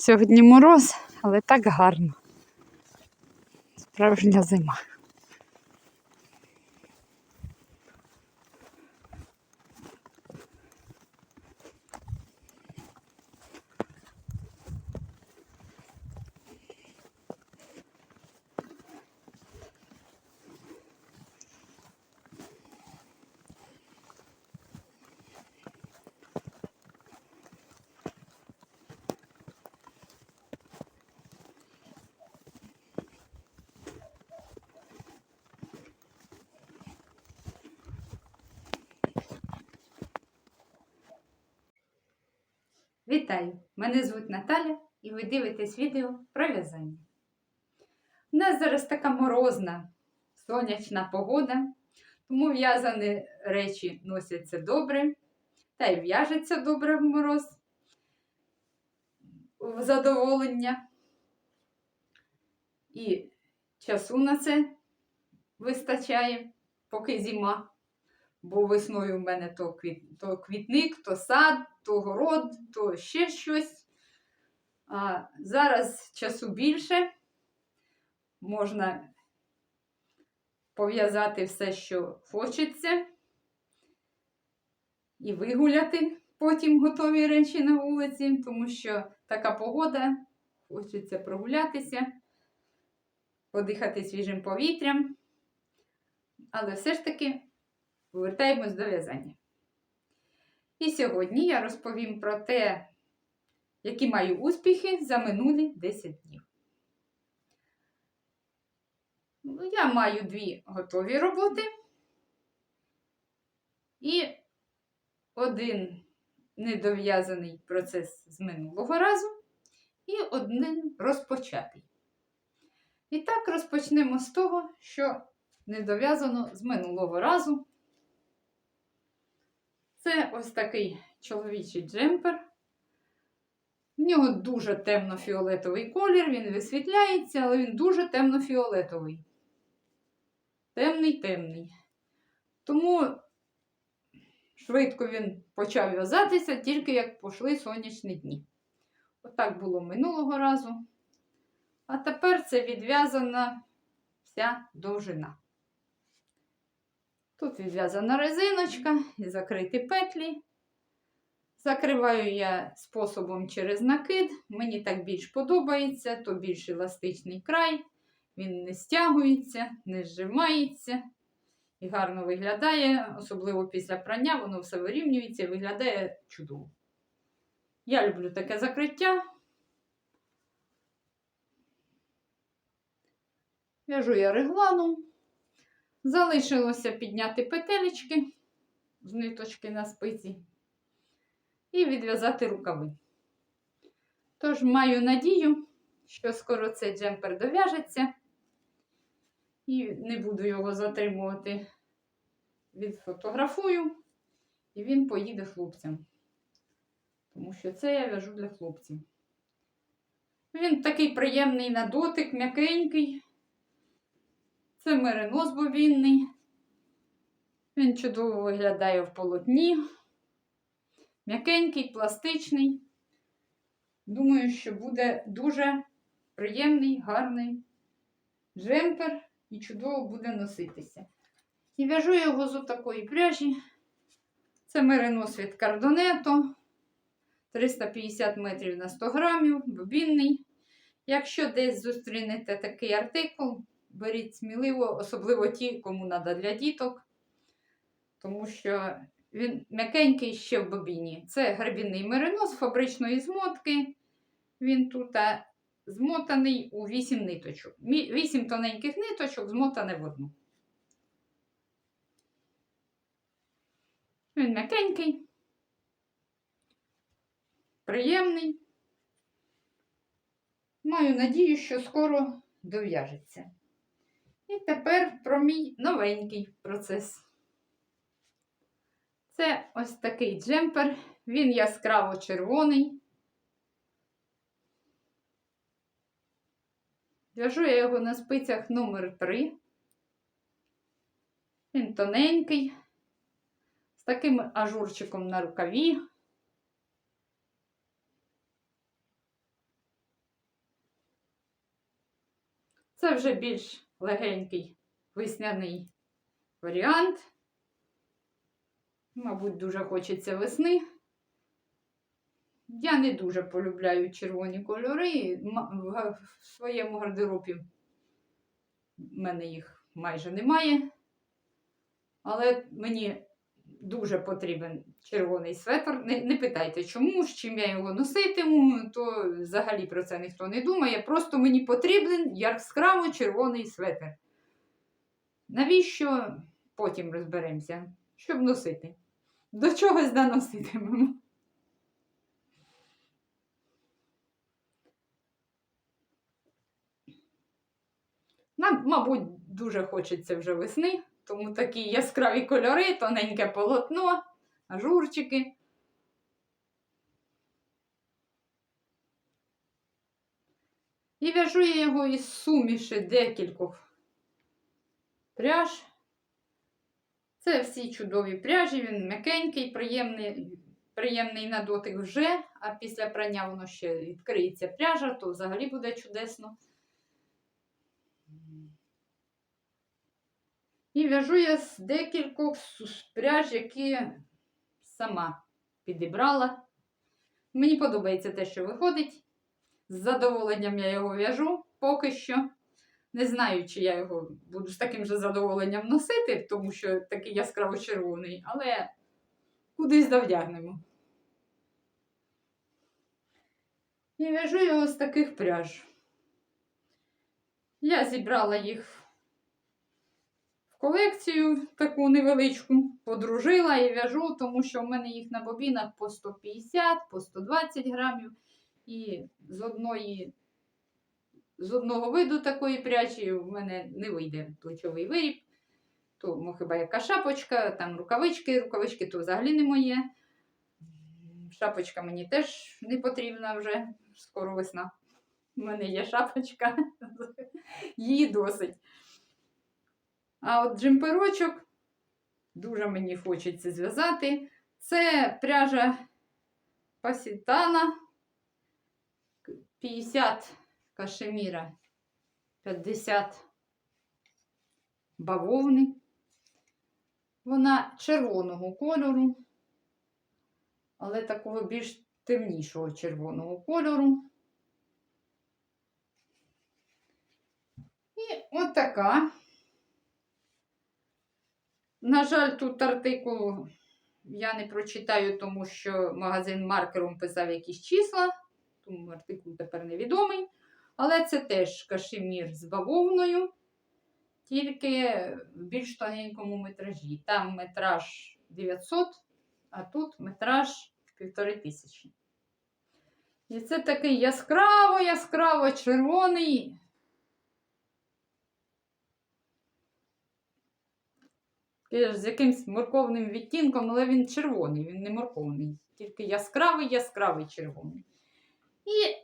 Сьогодні мороз, але так гарно. Справжня зима. Вітаю! Мене звуть Наталя і ви дивитесь відео про в'язання. У нас зараз така морозна, сонячна погода, тому в'язані речі носяться добре, та й в'яжеться добре в мороз в задоволення. І часу на це вистачає, поки зима. Бо весною в мене то, квіт, то квітник, то сад, то город, то ще щось. А зараз часу більше. Можна пов'язати все, що хочеться, і вигуляти потім готові речі на вулиці, тому що така погода, хочеться прогулятися, подихати свіжим повітрям. Але все ж таки. Повертаємось до в'язання. І сьогодні я розповім про те, які маю успіхи за минулі 10 днів. Ну, Я маю дві готові роботи і один недов'язаний процес з минулого разу, і один розпочатий. І так розпочнемо з того, що недов'язано з минулого разу. Це ось такий чоловічий джемпер. В нього дуже темно-фіолетовий колір, він висвітляється, але він дуже темно-фіолетовий. Темний, темний. Тому швидко він почав в'язатися, тільки як пішли сонячні дні. Отак було минулого разу. А тепер це відв'язана вся довжина. Тут відв'язана резиночка і закриті петлі. Закриваю я способом через накид. Мені так більш подобається, то більш еластичний край, він не стягується, не зжимається і гарно виглядає, особливо після прання, воно все вирівнюється і виглядає чудово. Я люблю таке закриття. В'яжу я регланом. Залишилося підняти петелечки з ниточки на спиці і відв'язати рукави. Тож маю надію, що скоро цей джемпер дов'яжеться, і не буду його затримувати. Відфотографую, і він поїде хлопцям. Тому що це я в'яжу для хлопців. Він такий приємний на дотик, м'якенький. Це меринос бобінний. Він чудово виглядає в полотні. М'якенький, пластичний. Думаю, що буде дуже приємний, гарний джемпер і чудово буде носитися. І в'яжу його з такої пряжі. Це меринос від кардонето. 350 метрів на 100 грамів, бобінний. Якщо десь зустрінете такий артикул, беріть сміливо, особливо ті, кому треба для діток, тому що він м'якенький ще в бобіні. Це грабінний меринос фабричної змотки. Він тут змотаний у 8 ниточок. 8 тоненьких ниточок змотане в одну. Він м'якенький, приємний. Маю надію, що скоро дов'яжеться. І тепер про мій новенький процес. Це ось такий джемпер, він яскраво червоний. В'яжу я його на спицях номер 3 Він тоненький, з таким ажурчиком на рукаві. Це вже більш легенький весняний варіант. Мабуть, дуже хочеться весни. Я не дуже полюбляю червоні кольори. В своєму гардеробі в мене їх майже немає. Але мені дуже потрібен червоний светр. Не, не питайте, чому, з чим я його носитиму, то взагалі про це ніхто не думає. Просто мені потрібен яскраво червоний светр. Навіщо? Потім розберемося, щоб носити. До чогось доноситимемо. Нам, мабуть, дуже хочеться вже весни, тому такі яскраві кольори, тоненьке полотно, ажурчики. І в'яжу я його із суміші декількох пряж. Це всі чудові пряжі, він м'якенький, приємний, приємний на дотик вже, а після прання воно ще відкриється пряжа, то взагалі буде чудесно. І в'яжу я з декількох пряж, які сама підібрала. Мені подобається те, що виходить. З задоволенням я його в'яжу поки що. Не знаю, чи я його буду з таким же задоволенням носити, тому що такий яскраво червоний, але кудись довдягнемо. І в'яжу його з таких пряж. Я зібрала їх колекцію таку невеличку, подружила і в'яжу, тому що в мене їх на бобінах по 150, по 120 грамів. І з одної з одного виду такої пряжі в мене не вийде плечовий виріб. То ну, хіба яка шапочка, там рукавички, рукавички то взагалі не моє. Шапочка мені теж не потрібна вже, скоро весна. У мене є шапочка, її досить. А от джемперочок дуже мені хочеться зв'язати. Це пряжа Пасітана 50 кашеміра, 50 бавовни. Вона червоного кольору, але такого більш темнішого червоного кольору. І от така. На жаль, тут артикул я не прочитаю, тому що магазин маркером писав якісь числа, тому артикул тепер невідомий. Але це теж кашемір з бавовною, тільки в більш тоненькому метражі. Там метраж 900, а тут метраж 1500. І це такий яскраво, яскраво червоний. З якимсь морковним відтінком, але він червоний, він не морковний, тільки яскравий, яскравий червоний. І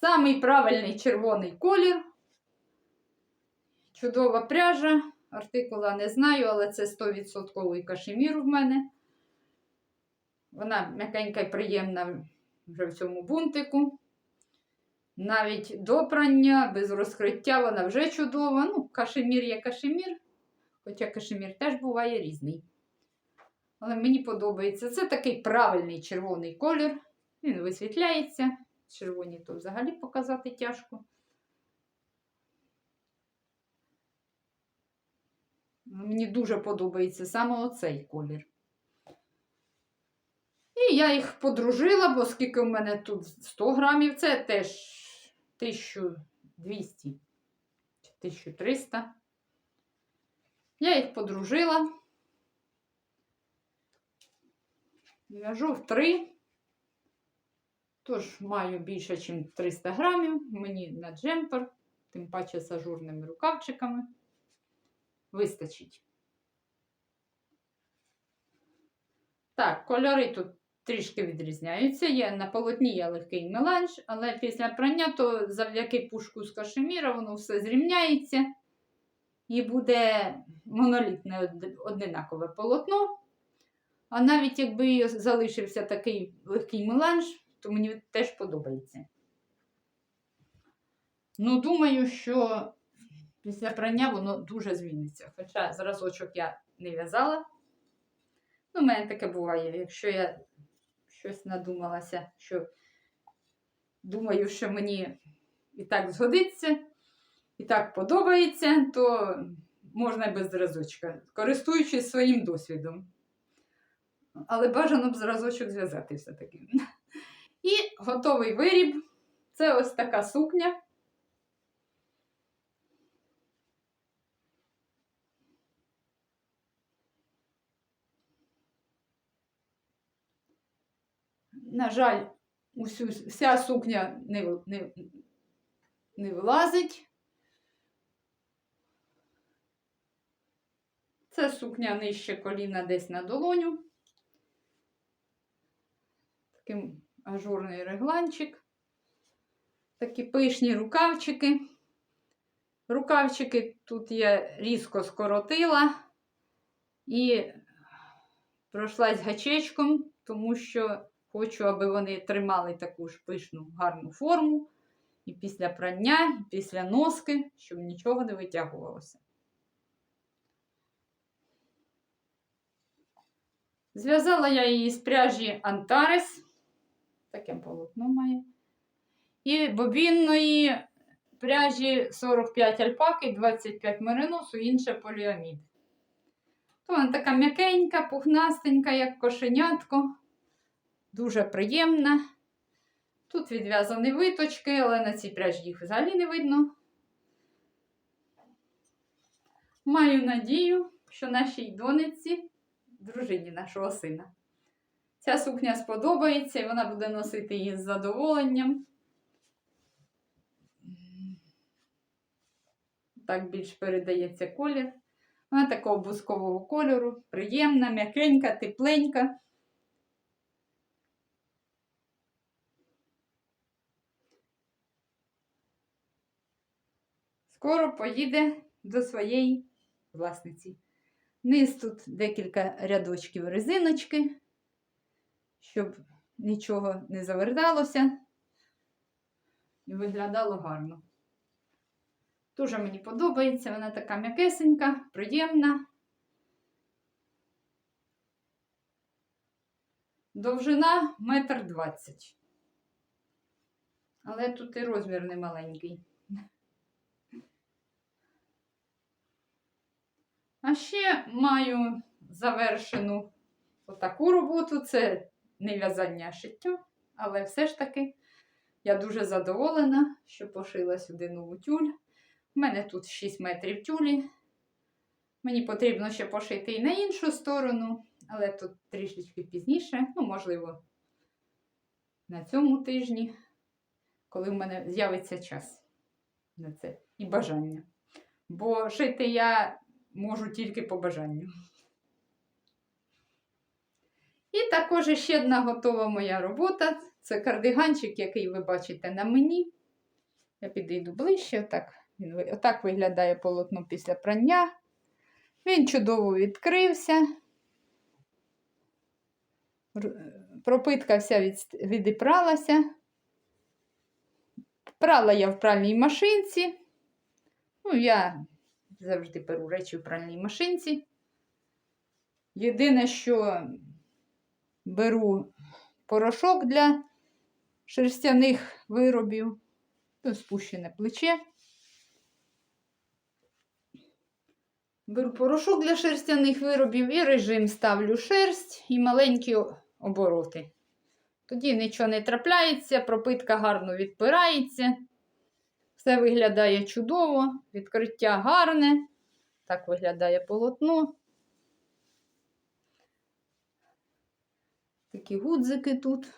самий правильний червоний колір. Чудова пряжа. Артикула не знаю, але це 100% кашемір в мене. Вона м'якенька і приємна вже в цьому бунтику. Навіть до прання, без розкриття, вона вже чудова. Ну, кашемір є кашемір. Хоча кашемір теж буває різний. Але мені подобається. Це такий правильний червоний колір. Він висвітляється. Червоні то взагалі показати тяжко. Мені дуже подобається саме оцей колір. І я їх подружила, бо скільки в мене тут 100 грамів, це теж 1200 чи 1300. Я їх подружила. В'яжу в три. Тож маю більше, ніж 300 грамів. Мені на джемпер, тим паче з ажурними рукавчиками. Вистачить. Так, кольори тут трішки відрізняються. Є на полотні є легкий меланж, але після прання, то завдяки пушку з кашеміра воно все зрівняється і буде монолітне од- одинакове полотно. А навіть якби залишився такий легкий меланж, то мені теж подобається. Ну, думаю, що після прання воно дуже звільниться. Хоча зразочок я не в'язала. Ну, у мене таке буває. Якщо я щось надумалася, що думаю, що мені і так згодиться, і так подобається, то можна без зразочка, користуючись своїм досвідом. Але бажано б зразочок зв'язати все-таки. І готовий виріб. Це ось така сукня. На жаль, усю, вся сукня не, не, не вилазить. Це сукня нижче коліна десь на долоню. Такий ажурний регланчик. Такі пишні рукавчики. Рукавчики тут я різко скоротила і пройшлась гачечком, тому що хочу, аби вони тримали таку ж пишну гарну форму. І після прання, і після носки, щоб нічого не витягувалося. Зв'язала я її з пряжі Антарес. Таке полотно має. І бобінної пряжі 45 альпаки, 25 мериносу, інше поліамід. То вона така м'якенька, пухнастенька, як кошенятко. Дуже приємна. Тут відв'язані виточки, але на цій пряжі їх взагалі не видно. Маю надію, що нашій донеці, дружині нашого сина, ця сукня сподобається і вона буде носити її з задоволенням. Так більш передається колір. Вона такого бускового кольору, приємна, м'якенька, тепленька. Скоро поїде до своєї власниці. Низ тут декілька рядочків резиночки, щоб нічого не заверталося і виглядало гарно. Дуже мені подобається, вона така м'якесенька, приємна. Довжина метр двадцять. Але тут і розмір немаленький. А ще маю завершену отаку роботу. Це не в'язання, шиття, але все ж таки я дуже задоволена, що пошила сюди нову тюль. У мене тут 6 метрів тюлі. Мені потрібно ще пошити і на іншу сторону, але тут трішечки пізніше, ну, можливо, на цьому тижні, коли в мене з'явиться час на це і бажання. Бо шити я можу тільки по бажанню. І також ще одна готова моя робота. Це кардиганчик, який ви бачите на мені. Я підійду ближче, отак, отак виглядає полотно після прання. Він чудово відкрився. Пропитка вся від, відіпралася. Прала я в пральній машинці. Ну, я завжди беру речі в пральній машинці. Єдине, що беру порошок для шерстяних виробів, то спущене плече. Беру порошок для шерстяних виробів і режим ставлю шерсть і маленькі обороти. Тоді нічого не трапляється, пропитка гарно відпирається. Все виглядає чудово, відкриття гарне. Так виглядає полотно. Такі гудзики тут.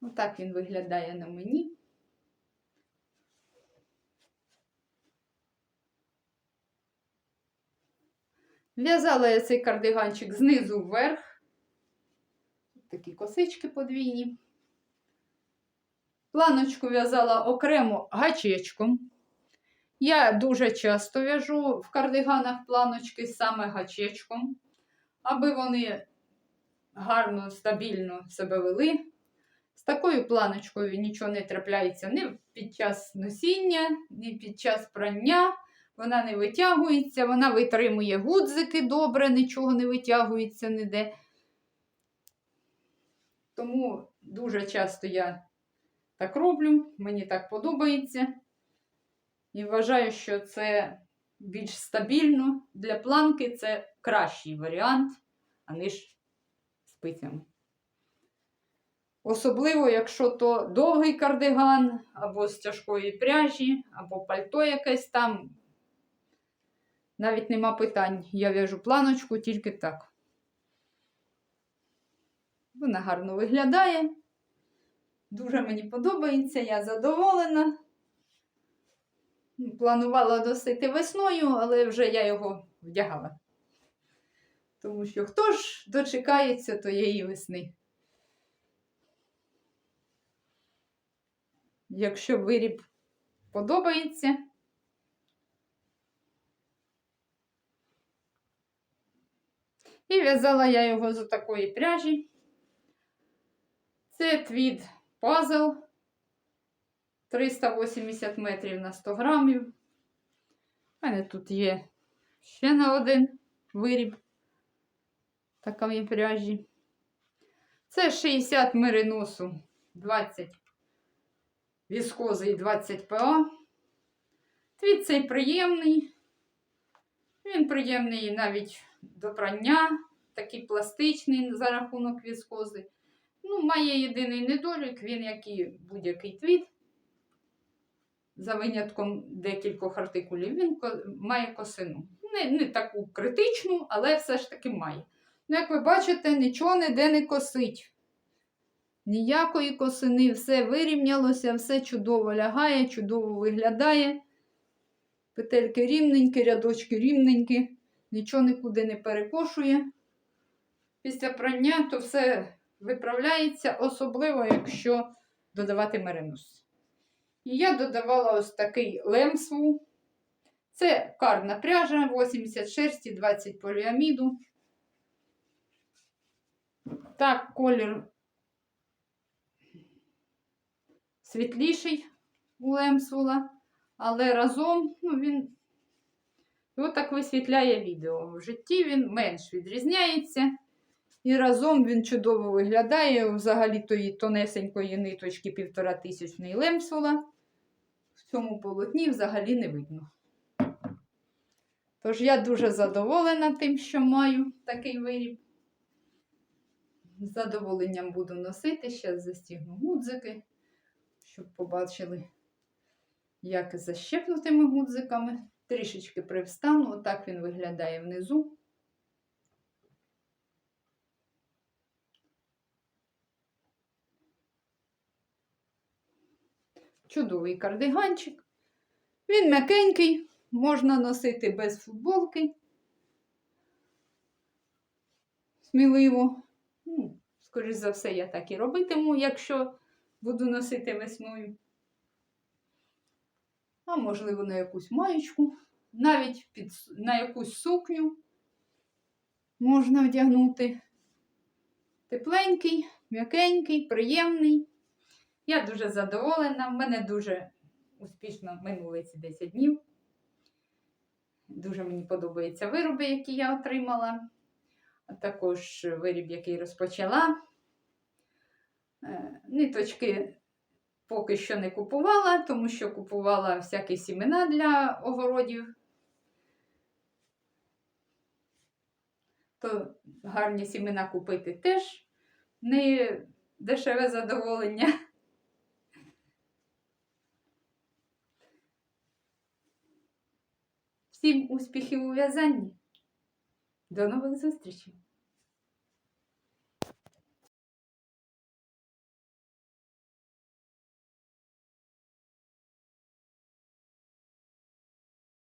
Отак він виглядає на мені. В'язала я цей кардиганчик знизу вверх. Такі косички подвійні. Планочку в'язала окремо гачечком. Я дуже часто в'яжу в кардиганах планочки саме гачечком, аби вони гарно, стабільно себе вели. З такою планочкою нічого не трапляється ні під час носіння, ні під час прання. Вона не витягується, вона витримує гудзики добре, нічого не витягується ніде. Тому дуже часто я так роблю, мені так подобається. І вважаю, що це більш стабільно. Для планки це кращий варіант, аніж спицями. Особливо, якщо то довгий кардиган, або з тяжкої пряжі, або пальто якесь там. Навіть нема питань. Я в'яжу планочку тільки так. Вона гарно виглядає. Дуже мені подобається, я задоволена. Планувала носити весною, але вже я його вдягала. Тому що хто ж дочекається тієї весни? Якщо виріб подобається, і в'язала я його з такої пряжі. Це твід пазл 380 метрів на 100 грамів. У мене тут є ще на один виріб такої пряжі. Це 60 мериносу, 20 віскози і 20 ПА. Твіт цей приємний. Він приємний навіть до прання, такий пластичний за рахунок віскози. Ну, має єдиний недолік, він, як і будь-який твіт, за винятком декількох артикулів, він має косину. Не, не таку критичну, але все ж таки має. Ну, як ви бачите, нічого ніде не косить. Ніякої косини, все вирівнялося, все чудово лягає, чудово виглядає. Петельки рівненькі, рядочки рівненькі, нічого нікуди не перекошує. Після прання то все виправляється, особливо, якщо додавати меринус. І я додавала ось такий лемсву. Це карна пряжа, 80 шерсті, 20 поліаміду. Так, колір світліший у лемсвула, але разом ну, він отак висвітляє відео. В житті він менш відрізняється. І разом він чудово виглядає. Взагалі тої тонесенької ниточки півтора тисячної лемсула. В цьому полотні взагалі не видно. Тож я дуже задоволена тим, що маю такий виріб. З задоволенням буду носити, зараз застігну гудзики, щоб побачили, як защепнутими гудзиками. Трішечки привстану, отак він виглядає внизу. Чудовий кардиганчик. Він м'якенький, можна носити без футболки. Сміливо. Ну, скоріш за все, я так і робитиму, якщо буду носити весною. А можливо, на якусь маєчку, навіть під, на якусь сукню можна вдягнути. Тепленький, м'якенький, приємний. Я дуже задоволена. В мене дуже успішно минули ці 10 днів. Дуже мені подобаються вироби, які я отримала, а також виріб, який розпочала. Е, Ниточки поки що не купувала, тому що купувала всякі сімена для огородів. То гарні сімена купити теж не дешеве задоволення. Всім успіхів у в'язанні. До нових зустрічей!